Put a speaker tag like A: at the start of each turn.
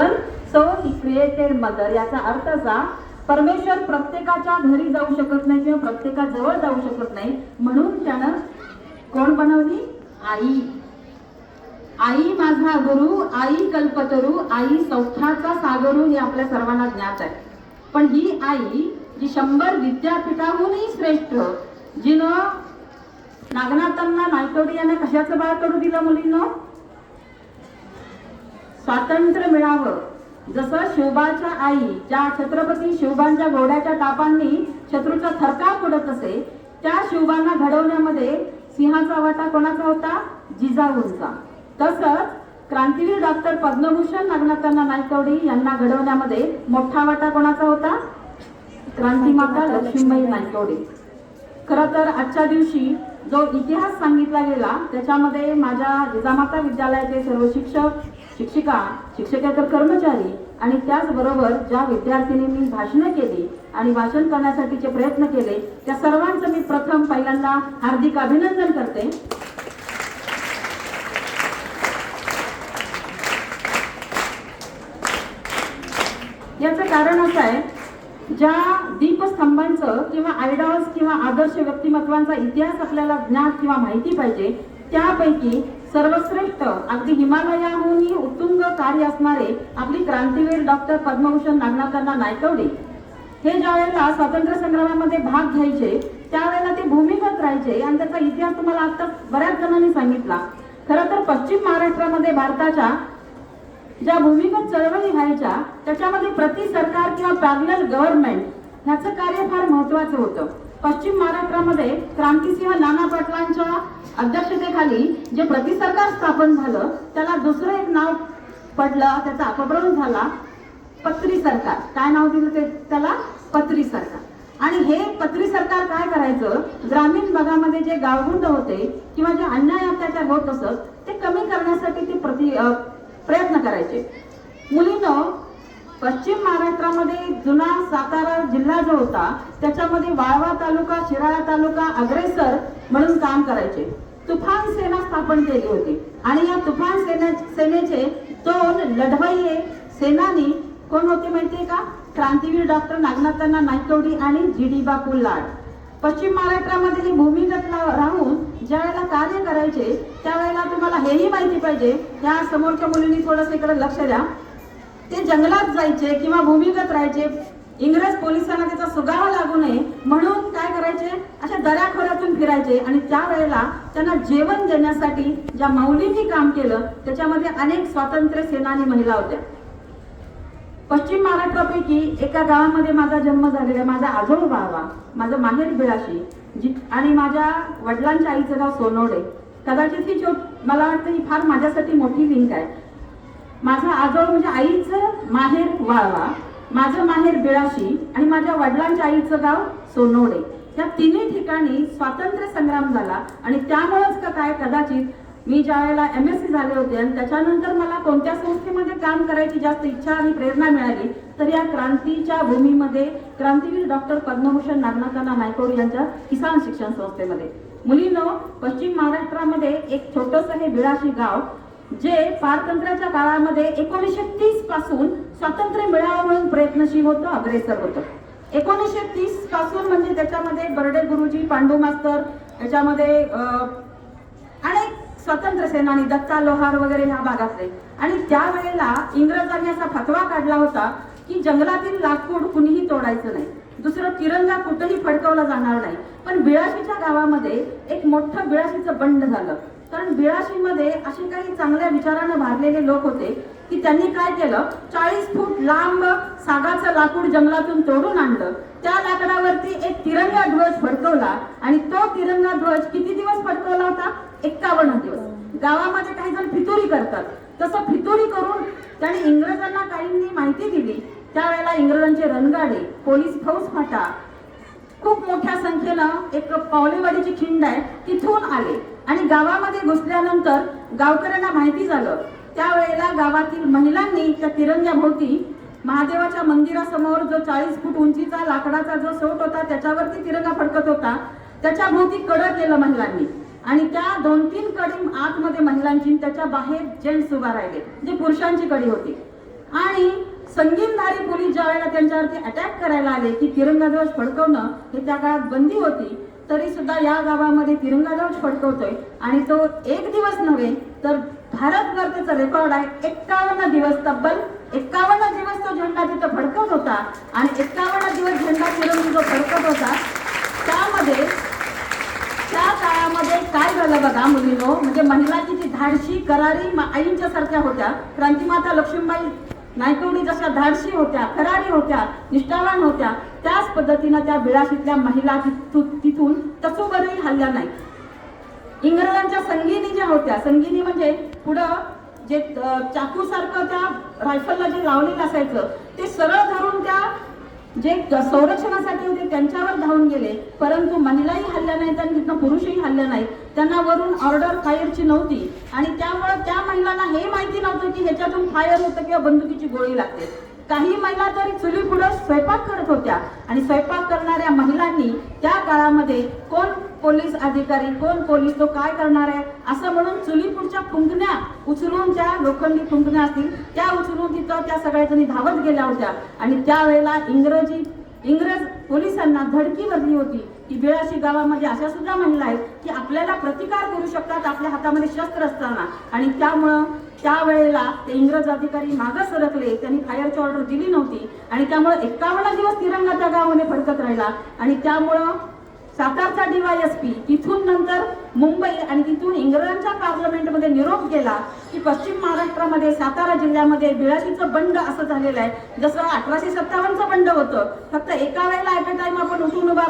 A: So he created mother याचा अर्थ असा परमेश्वर प्रत्येकाच्या घरी जाऊ शकत नाही किंवा प्रत्येकाजवळ जाऊ शकत नाही म्हणून त्यानं कोण बनवली? आई. आई माझा गुरु आई कल्पतरू आई सौख्याचा सागरू हे आपल्या सर्वांना ज्ञात आहे. पण ही आई जी शंभर विद्यापीठाहूनही श्रेष्ठ जिनं नागनाथांना नायकवडी यांना कशाचं बाळ करू दिलं मुलींना? स्वातंत्र्य मिळावं. जसं शिवबाच्या आई ज्या छत्रपती शिवबांच्या घोड्याच्या टापांनी शत्रूचा थरकाप उडत असे त्या शिवबांना घडवण्यामध्ये सिंहाचा वाटा कोणाचा होता? जिजाऊंचा. तसंच क्रांतीवीर डॉक्टर पद्मभूषण नागनाथांना नायकवडी यांना घडवण्यामध्ये मोठा वाटा कोणाचा होता? क्रांतीमाता लक्ष्मीबाई नायकवडी. खरं तर आजच्या दिवशी जो इतिहास सांगितला गेला त्याच्यामध्ये माझ्या जिजामाता विद्यालयाचे सर्व शिक्षक शिक्षिका शिक्षकेतर कर्मचारी आणि त्याचबरोबर ज्या विद्यार्थिनींनी भाषणं केली आणि भाषण करण्यासाठीचे प्रयत्न केले त्या सर्वांचं मी प्रथम पहिल्यांदा हार्दिक अभिनंदन करते. याचं कारण असं आहे ज्या दीपस्तंभांचं किंवा आयडॉल्स किंवा आदर्श व्यक्तिमत्वांचा इतिहास आपल्याला ज्ञात किंवा माहिती पाहिजे त्यापैकी सर्वश्रेष्ठ अगदी हिमालयाहूनही उत्तुंग कार्य असणारे आपली क्रांतीवीर डॉक्टर पद्मभूषण नागनाथांना नायकवडे. हे ज्या वेळेला स्वातंत्र्य संग्रामामध्ये भाग घ्यायचे त्यावेळेला ते भूमिगत राहायचे आणि त्याचा इतिहास तुम्हाला आता बऱ्याच जणांनी सांगितला. खरं तर पश्चिम महाराष्ट्रामध्ये भारताच्या ज्या भूमिगत चळवळी व्हायच्या त्याच्यामध्ये प्रति सरकार किंवा पॅरल गव्हर्नमेंट ह्याचं कार्य फार महत्वाचं होतं. पश्चिम महाराष्ट्रामध्ये क्रांतिसिंह नाना पाटलांच्या अध्यक्षतेखाली जे प्रति सरकार स्थापन झालं त्याला दुसरं एक नाव पडलं त्याचा अपभ्रंश झाला पत्री सरकार. काय नाव दिलं ते? त्याला पत्री सरकार. आणि हे पत्री सरकार काय करायचं? ग्रामीण भागामध्ये जे गावगुंड होते किंवा जे अन्याय अत्याचार होत असत ते कमी करण्यासाठी ते प्रति प्रयत्न करायचे. मुलीनं पश्चिम महाराष्ट्रामध्ये जुना सातारा जिल्हा जो होता त्याच्यामध्ये वाळवा तालुका शिराळा तालुका अग्रेसर म्हणून काम करायचे. तुफान सेना स्थापन केली होती. आणि या तुफान सेना सेनेचे दोन लढवय्ये सेनानी कोण होते माहितीये का? क्रांतीवीर डॉक्टर नागनाथांना नायकवडी आणि जी डी बापू लाड. पश्चिम महाराष्ट्रामध्ये हे भूमिगत राहून ज्या वेळेला कार्य करायचे त्यावेळेला तुम्हाला हेही माहिती पाहिजे. त्या समोरच्या मुलींनी थोडस इकडे लक्ष द्या. ते जंगलात जायचे किंवा भूमिगत राहायचे इंग्रज पोलिसांना त्याचा सुगावा लागू नये म्हणून काय करायचे? अशा दऱ्याखोऱ्यातून फिरायचे आणि त्यावेळेला त्यांना जेवण देण्यासाठी ज्या माऊलींनी काम केलं त्याच्यामध्ये अनेक स्वातंत्र्य सेनानी महिला होत्या. पश्चिम महाराष्ट्रापैकी एका गावामध्ये माझा जन्म झालेला आहे. माझा आजोळ गावा माझं माहेर बिळाशी. जी आणि माझ्या वडिलांच्या आईचं नाव सोनोडे. कदाचित ही छोट मला वाटतं ही फार माझ्यासाठी मोठी लिंक आहे. माझा आजोळ म्हणजे आईचं माहेर वाळवा माझं माहेर बिळाशी आणि माझ्या वडिलांच्या आईचं गाव सोनोडे. या तिन्ही ठिकाणी स्वातंत्र्य संग्राम झाला आणि त्यामुळेच का काय कदाचित मी ज्या वेळेला एम एस सी झाले होते आणि त्याच्यानंतर मला कोणत्या संस्थेमध्ये काम करायची जास्त इच्छा आणि प्रेरणा मिळाली तर या क्रांतीच्या भूमीमध्ये क्रांतीवीर डॉक्टर पद्मभूषण नागनाथांना नायकोड यांच्या किसान शिक्षण संस्थेमध्ये. मुलीनो पश्चिम महाराष्ट्रामध्ये एक छोटंसं हे बिळाशी गाव जे पारतंत्र्याच्या काळामध्ये एकोणीसशे तीसपासून स्वातंत्र्य मिळावं म्हणून प्रयत्नशील होतं अग्रेसर होतं. एकोणीसशे तीसपासून म्हणजे त्याच्यामध्ये बर्डे गुरुजी पांडू मास्तर याच्यामध्ये अनेक स्वतंत्र सेनानी दत्ता लोहार वगैरे ह्या भागातले. आणि त्यावेळेला इंग्रजांनी असा फतवा काढला होता की जंगलातील लाकूड कुणीही तोडायचं नाही. दुसरं तिरंगा कुठेही फडकवला जाणार नाही. पण बिळाशीच्या गावामध्ये एक मोठं बिळाशीचं बंड झालं. कारण बिळाशीमध्ये असे काही चांगल्या विचारानं भारलेले लोक होते की त्यांनी काय केलं? चाळीस फूट लांब सागाचं लाकूड जंगलातून तोडून आणलं. त्या लाकडावरती एक तिरंगा ध्वज फडकवला आणि तो तिरंगा ध्वज किती दिवस फडकवला होता? एक्कावन्न दिवस. गावामध्ये काही जण फितुरी करतात. तसं फितुरी करून त्याने इंग्रजांना काहींनी माहिती दिली. त्यावेळेला इंग्रजांचे रणगाडे पोलीस फौज फाटा खूप मोठ्या संख्येनं एक पावलेवाडीची खिंड आहे तिथून आले. आणि गावामध्ये घुसल्यानंतर गावकऱ्यांना माहिती झालं. त्यावेळेला गावातील महिलांनी त्या तिरंग्याभोवती महादेवाच्या मंदिरासमोर जो चाळीस फूट उंचीचा लाकडाचा जो सोट होता त्याच्यावरती तिरंगा फडकत होता. त्याच्या भोवती कडं केलं महिलांनी. आणि त्या दोन तीन कडी आतमध्ये महिलांची त्याच्या बाहेर जेंट्स उभा राहिले. जे पुरुषांची कडी होती. आणि संगीनधारी पोलीस ज्या वेळेला त्यांच्यावरती अटॅक करायला आले की तिरंगा ध्वज फडकवणं हे त्या काळात बंदी होती तरी सुद्धा या गावामध्ये तिरंगा ध्वज फडकवतोय. आणि तो एक दिवस नव्हे तर भारतभर त्याचा रेकॉर्ड आहे. एक्कावन्न दिवस तब्बल एक्कावन्न दिवस तो झेंडा तिथं फडकत होता. आणि एक्कावन्न दिवस झेंडा तिरंगी जो फडकत होता. त्यामध्ये त्या काळामध्ये काय झालं बघा मुलीनो? म्हणजे महिला किती धाडशी करारी आईंच्या सारख्या होत्या. क्रांतिमाता लक्ष्मीबाई नायकवणी जशा धाडशी होत्या करारी होत्या निष्ठावान होत्या. पद्धतीनं त्या बिळाशीतल्या महिला तिथून तसोबरही हल्ल्या नाही. इंग्रजांच्या संगीनी ज्या होत्या संगीनी म्हणजे पुढं जे चाकू सारखं त्या रायफलला जे लावलेलं असायचं ते सरळ धरून त्या जे संरक्षणासाठी होते त्यांच्यावर धावून गेले. परंतु महिलाही हल्ल्या नाहीत आणि तिथनं पुरुषही हल्ल्या नाहीत त्यांना वरून ऑर्डर फायरची नव्हती. आणि त्यामुळे त्या महिलांना हे माहिती नव्हतं की ह्याच्यातून फायर होतं किंवा बंदुकीची गोळी लागते. काही महिला तरी चुली पुढे स्वयंपाक करत होत्या आणि स्वयंपाक करणाऱ्या महिलांनी त्या काळामध्ये कोण पोलीस अधिकारी कोण पोलीस तो काय करणार आहे? असं म्हणून चुली पुढच्या फुंकण्या उचलून ज्या लोखंडी फुंकण्या असतील त्या उचलून तिथं त्या सगळ्या जणी धावत गेल्या होत्या. आणि त्यावेळेला इंग्रजी इंग्रज पोलिसांना धडकी भरली होती. की गावामध्ये अशा सुद्धा महिला आहेत की आपल्याला प्रतिकार करू शकतात आपल्या हातामध्ये शस्त्र असताना. आणि त्यामुळं त्यावेळेला ते इंग्रज अधिकारी मागं सरकले त्यांनी फायरची ऑर्डर दिली नव्हती. आणि त्यामुळं एकावन्न दिवस तिरंगा त्या गावामध्ये फडकत राहिला. आणि त्यामुळं सातारचा डीवायएसपी तिथून नंतर मुंबई आणि तिथून इंग्रजांच्या पार्लमेंटमध्ये निरोप गेला की पश्चिम महाराष्ट्रामध्ये सातारा जिल्ह्यामध्ये बिळाशीचं बंड असं झालेलं आहे. जसं अठराशे सत्तावन्नचं बंड होतं फक्त एका वेळेला ॲट अ टाइम आपण उठून उभा